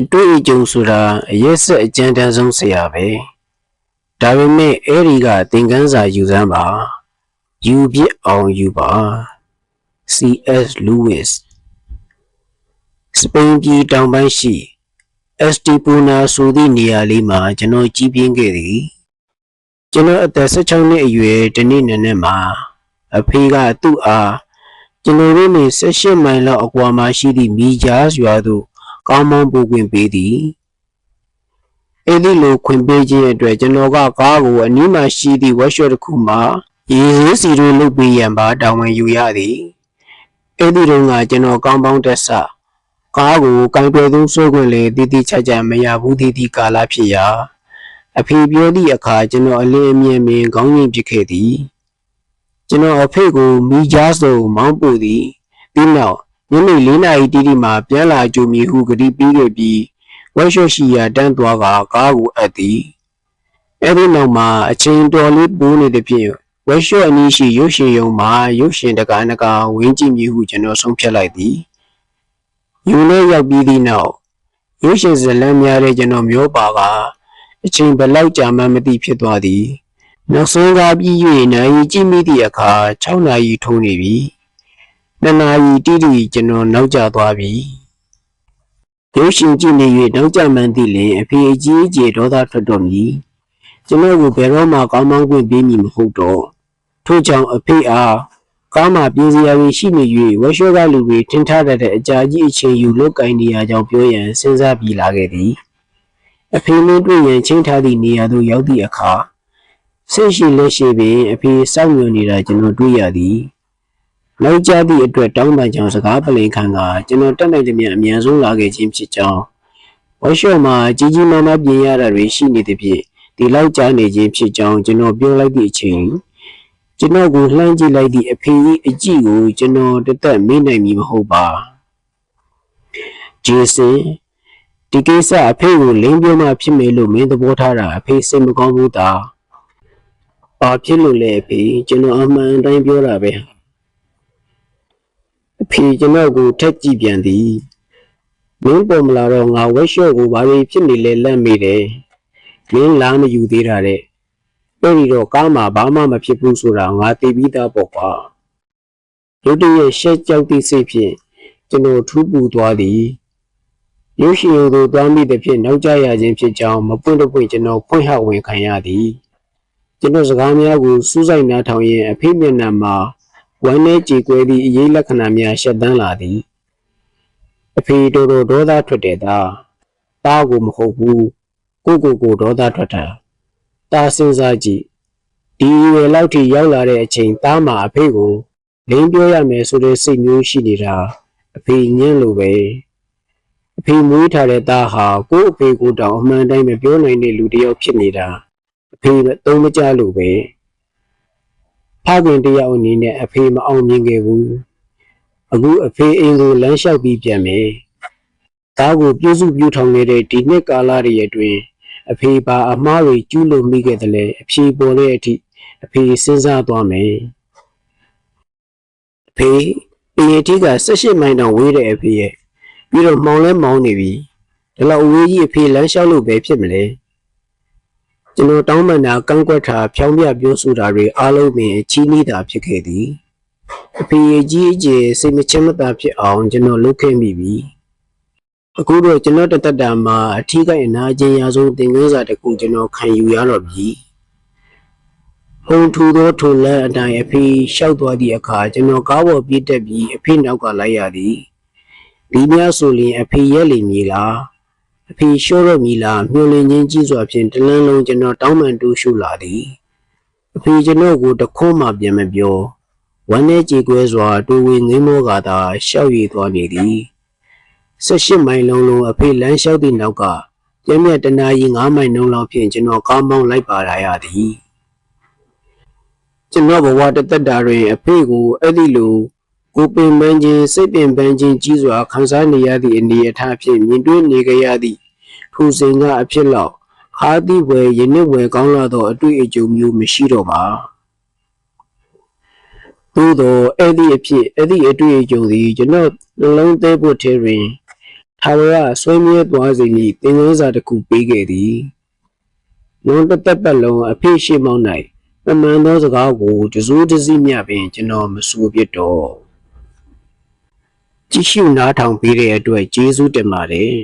အတွေ့အကြုံဆိုတာအရက်ဆက်အကြမ်းတမ်းဆုံးဆရာပဲဒါပေမဲ့အဲ့ဒီကသင်ခန်းစာယူစမ်းပါယူပြစ်အောင်ယူပါ C.S. Lewis စပိန်ပြည်တောင်ပိုင်းရှိ Estepona ဆိုသည့်နေရာလေးမှာကျွန်တော်ကြီးပြင်းခဲ့သည်ကျွန်တော်အသက်16နှစ်အရွယ်ဒီနေ့နံနက်မှာအဖေကသူ့အားကျွန်တော်တို့နေ18မိုင်လောက်အကွာမှာရှိသည့်မိကြားရွာသို့ ကောင်းမောင်းပို့ခွင့်ပေးသည်အဲ့ဒီလိုခွင့်ပေးခြင်းအတွက်ကျွန်တော်ကကားကိုအနီးမှာရှိသည့် workshop တစ်ခုမှာရေစည်းစီတို့လုပ်ပေးရန်ပါတာဝန်ယူရသည်အဲ့ဒီတော့ကကျွန်တော်ကောင်းပေါင်းတက်ဆကားကိုကင်တွယ်သူဆိုခွင့်လေတည်တည်ချာချာမရဘူးတည်တည်ကာလဖြစ်ရာအဖေပြောသည့်အခါကျွန်တော်အလင်းအမြင်မြင်ခေါင်းရင်းဖြစ်ခဲ့သည်ကျွန်တော်အဖေကိုမိကြားစုံမောင်းပို့သည်ပြီးနောက် ညနေ၄နာရီတိတိမှာပြန်လာကြိုမည်ဟုကြတိပြီးခဲ့ပြီးဝက်ရှော့ရှိရာတန်းသွားကကားကိုအပ်သည်အဲ့ဒီနောက်မှာအချိန်တော်လေးပိုးနေတဲ့ဖြင့်ဝက်ရှော့အနည်းရှိရုပ်ရှင်ရုံမှာရုပ်ရှင်တကားနကာဝင်းကြည့်မည်ဟုကျွန်တော်ဆုံးဖြတ်လိုက်သည်ယူလေးရောက်ပြီးသည့်နောက်ရုပ်ရှင်ဇာတ်လမ်းများတဲ့ကျွန်တော်မျောပါကအချိန်ဘယ်လောက်ကြာမှန်းမသိဖြစ်သွားသည်နောက်ဆုံးကားပြီး၍နိုင်ကြည့်မိသည့်အခါ6နာရီထိုးနေပြီ နှစ်နာရီတိတိကျွန်တော်နောက်ကျသွားပြီရုပ်ရှင်ကြည့်နေ၍နောက်ကျမှန်းသိလင်အဖေအကြီးအကျယ်ဒေါသထွက်တော်မူကျွန်တော်ကိုဘယ်တော့မှကောင်းမောင်းခွင့်ပေးမည်မဟုတ်တော့ထို့ကြောင့်အဖေအားကားမှပြေးစရာတွေရှိနေ၍ဝက်ရှော့ကလူတွေထင်ထားတဲ့အကြာကြီးအချိန်ယူလုတ်ကင်နေရကြောင်းပြောရန်စဉ်းစားပြီးလာခဲ့သည်အဖေနှင့်တွေ့ရန်ချင်းထားသည့်နေရာသို့ရောက်သည့်အခါဆိတ်ရှိလက်ရှိပင်အဖေစောင့်မျှော်နေတာကျွန်တော်တွေ့ရသည် နောက်ကျသည့်အတွက်တောင်းပန်ကြောင်းစကားပလင်ခံကကျွန်တော်တက်နိုင်သမျှအမြန်ဆုံးလာခဲ့ခြင်းဖြစ်ကြောင်းဝက်ရှော့မှာကြီးကြီးမားမားပြင်ရတာတွေရှိနေသဖြင့်ဒီလောက်ကြာနေခြင်းဖြစ်ကြောင်းကျွန်တော်ပြောလိုက်သည့်အချိန်ကျွန်တော်ကိုလှမ်းကြည့်လိုက်သည့်အဖေကြီးအကြည့်ကိုကျွန်တော်တသက်မေ့နိုင်မည်မဟုတ်ပါဂျေဆင်ဒီကိစ္စအဖေကိုလင်းပြောမှဖြစ်မယ်လို့မင်းသဘောထားတာအဖေစိတ်မကောင်းဘူးသားဘာဖြစ်လို့လဲအဖေကျွန်တော်အမှန်တိုင်းပြောတာပဲအ ဖေကျွန်တော်ကိုထက်ကြည့်ပြန်သည်မင်းပေါ်မလာတော့ငါဝက်ရှော့ကိုဘာတွေဖြစ်နေလဲလန့်မိတယ်မင်းလာမယူသေးတာတဲ့အဲ့ဒီတော့ကားမှာဘာမှမဖြစ်ဘူးဆိုတာငါသိပြီးသားပေါ့ကွာရုတ်တရက်ရှက်ကြောက်သည့်စိတ်ဖြင့်ကျွန်တော်ထူးပူသွားသည်ရုပ်ရှင်ကိုသွားမိတဲ့ဖြင့်နောက်ကျရခြင်းဖြစ်ကြောင်းမပွင့်တော့ပွင့်ကျွန်တော်ဖွင့်ဟဝင်ခံရသည်ကျွန်တော်စကားများကိုစူးစိုက်နားထောင်ရင်းအဖေမျက်နှာမှာ ဝမ်းနဲ့ကြေကွဲသည့်အရေးလက္ခဏာများရှက်တန်းလာသည်အဖေတော်တော်ဒေါသထွက်တဲ့သားသားကိုမဟုတ်ဘူးကိုကိုကိုဒေါသထွက်တာသားစဉ်းစားကြည့်ဒီရွယ်လောက်ထိရောက်လာတဲ့အချိန်သားမှာအဖေကိုလင်းပြောရမယ်ဆိုတဲ့စိတ်မျိုးရှိနေတာအဖေညင်းလို့ပဲအဖေမွေးထားတဲ့သားဟာကို့အဖေကိုတောင်အမှန်တိုင်းမပြောနိုင်တဲ့လူတစ်ယောက်ဖြစ်နေတာအဖေမသုံးမကြလို့ပဲ ဖခင်တယောက်အနေနဲ့အဖေမအောင်မြင်ခဲ့ဘူးအခုအဖေအိမ်ကိုလမ်းလျှောက်ပြီးပြန်မယ်သားကိုပြုစုပြုထောင်နေတဲ့ဒီနှစ်ကာလတွေအတွင်းအဖေပါအမားတွေကျူးလွန်မိခဲ့တယ်လေအဖြေပေါ်တဲ့အထိအဖေစဉ်းစားသွားမယ်အဖေပင်ရတီက18မိုင်တောင်ဝေးတဲ့အဖေရဲ့ပြီးတော့မှောင်လဲမှောင်နေပြီဒီလောက်အဝေးကြီးအဖေလမ်းလျှောက်လို့ပဲဖြစ်မလဲ ကျွန်တော်တောင်းပန်တာကန့်ကွက်တာဖြောင်းပြပြောဆိုတာတွေအားလုံးပင်အချီးနှီးတာဖြစ်ခဲ့သည်အဖေကြီးအကျယ်စိတ်မချမ်းမသာဖြစ်အောင်ကျွန်တော်လုပ်ခဲ့မိပြီအခုတော့ကျွန်တော်တသက်တာမှာအထီးကအနာကျင်ရဆုံးသင်ခန်းစာတစ်ခုကျွန်တော်ခံယူရတော့ပြီဟုံထူသောထိုလန်းအတိုင်းအဖေလျှောက်သွားသည့်အခါကျွန်တော်ကားပေါ်ပြေးတက်ပြီးအဖေနောက်ကလိုက်ရသည်ဒီများဆိုရင်အဖေရက်လီမည်လား အဖေလျှော့တော့မည်လားမျောလင်းချင်းကြီးစွာဖြင့်တလန်းလုံးကျွန်တော်တောင်းပန်တူးရှုလာသည်အဖေကျွန်တော်ကိုတခွန်းမှပြန်မပြောဝမ်းနဲ့ကြေကွဲစွာတူဝေငိမ့်မောကသာရှောက်ရည်သွားနေသည်18မိုင်လုံးလုံးအဖေလမ်းလျှောက်သည့်နောက်ကပြင်းပြတနာရီ9မိုင်လုံးလောက်ဖြင့်ကျွန်တော်ကောင်းမောင်းလိုက်ပါလာရသည်ကျွန်တော်ဘဝတသက်တာတွင်အဖေကိုအဲ့ဒီလိုကိုပင်ပန်းခြင်းစိတ်ပင်ပန်းခြင်းကြီးစွာခံစားနေရသည့်အနေအထားဖြင့်မြင်တွေ့နေကြရသည့် ထိုစဉ်ကအဖြစ်လောက်ခါသည့်ဝယ်ယနေ့ဝယ်ကောင်းလာသောအတွေ့အကြုံမျိုးမရှိတော့ပါသို့သောအဲ့ဒီအဖြစ်အဲ့ဒီအတွေ့အကြုံသည်ကျွန်တော်နှလုံးသွင်းဖို့ထဲတွင်ထာဝရဆွေးမြဲသွားစေမည့်သင်ခန်းစာတစ်ခုပေးခဲ့သည်နောင်တစ်သက်ပတ်လုံးအဖေရှိမောင်း၌ပမှန်သောစကားကိုတစိုးတစည်းမြပင်ကျွန်တော်မဆိုပြတော့ကြည့်ရှုနားထောင်ပေးတဲ့အတွက်ကျေးဇူးတင်ပါတယ်